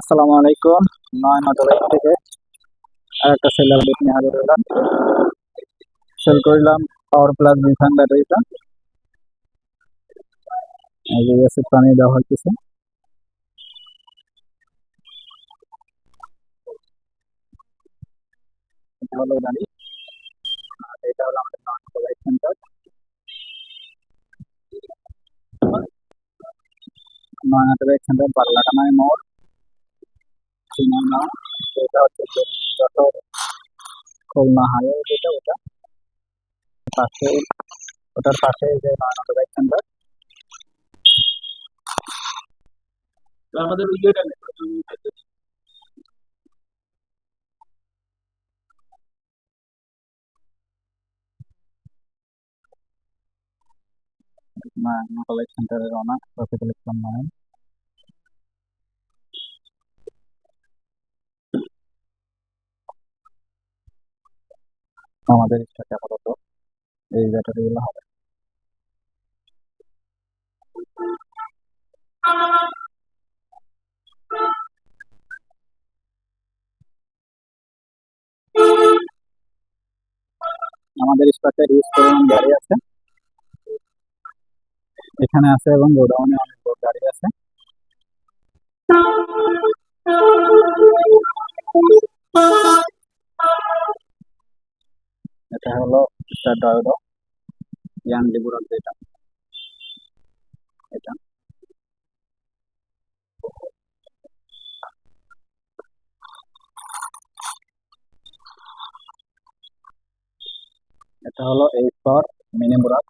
আসসালামু আলাইকুম নয় নটার থেকে আর একটা সেল আপডেট নিয়ে হাজির হলাম। সেল করলাম পাওয়ার প্লাস বিফান ব্যাটারিটা এই যে এসে পানি দেওয়া হইতেছে। এটা হলো গাড়ি আর মোড়। সিনেমা এটা হচ্ছে যে যশোর খুলনা হাইওয়ে যেটা ওটা পাশে ওটার পাশে যে নয়নাটা বাইক সেন্টার আমাদের ভিডিওটা নয়নাটা বাইক সেন্টারের অনার রফিকুল ইসলাম নয়ন আমাদের স্টকে আপাতত এই ব্যাটারিগুলো হবে। আমাদের স্টকে ইউজ পরিমাণ গাড়ি আছে। এখানে আছে এবং গোডাউনে অনেক গাড়ি আছে। এটা হলো স্টার ডয়োডো ইয়াং লিবুরাল যেটা। এটা। এটা হলো এইট ফর মিনি মুরাদ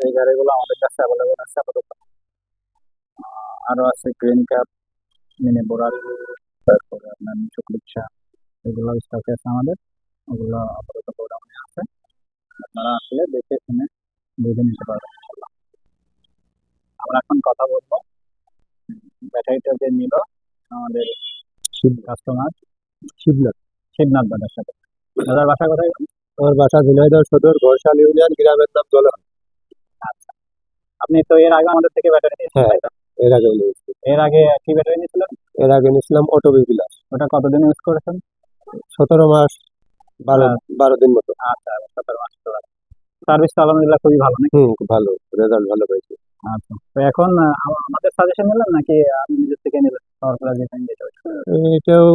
এই গাড়িগুলো আমাদের কাছে অ্যাভেলেবল আছে, আপাতত। আরও আছে গ্রিন ক্যাপ মিনি বোরাল তারপরে আপনার রিক্সা এগুলো স্টকে আছে আমাদের ওগুলো আপাতত গোডাউনে আছে। আপনারা আসলে দেখে শুনে বুঝে নিতে পারবেন আমরা এখন কথা বলব ব্যাটারিটা যে নিল আমাদের শিব কাস্টমার শিবনাথ। শিবনাথ দাদার সাথে। দাদার বাসা কোথায়? বাসা ঝিনাইদহ সদর ইউনিয়ন গ্রামের নাম জলা আপনি তো এর আগে আমাদের থেকে ব্যাটারি নিয়েছিলেন হ্যাঁ। এর আগে এর আগে কি ব্যাটারি নিয়েছিলেন এর আগে নিয়েছিলাম অটো বিলাস ওটা কতদিন ইউজ করেছেন? সতেরো মাস বারো হ্যাঁ। বারো দিন মতো। আচ্ছা সতেরো মাস সার্ভিস আলহামদুলিল্লাহ খুবই ভালো নাকি? হুম খুব ভালো। রেজাল্ট ভালো পেয়েছি। আচ্ছা। তো এখন আমাদের সাজেশন নিলেন নাকি আপনি নিজের থেকে নিলেন? ওইটা? এটাও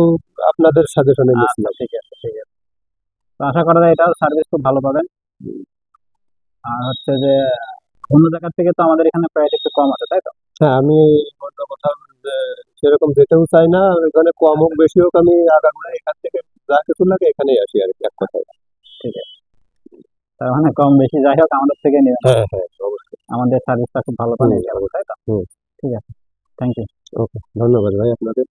আপনাদের সাজেশনে নিয়েছিলাম আচ্ছা ঠিক আছে ঠিক আছে। তো আশা করা যায় এটাও সার্ভিস খুব ভালো পাবেন। আর হচ্ছে যে অন্য জায়গার থেকে তো আমাদের এখানে প্রাইস একটু কম আছে তাই তো? হ্যাঁ আমি অন্য কোথাও সেরকম যেতেও চাই না। এখানে কম হোক বেশি হোক আমি আগামী এখান থেকে যা কিছু লাগে এখানেই আসি আর কি এক কথায়। তার মানে কম বেশি যাই হোক আমাদের থেকে নিয়ে হ্যাঁ হ্যাঁ অবশ্যই। আমাদের সার্ভিসটা খুব ভালো পানি যাব, তাই তো? ঠিক আছে। থ্যাংক ইউ ওকে ধন্যবাদ ভাই আপনাদের।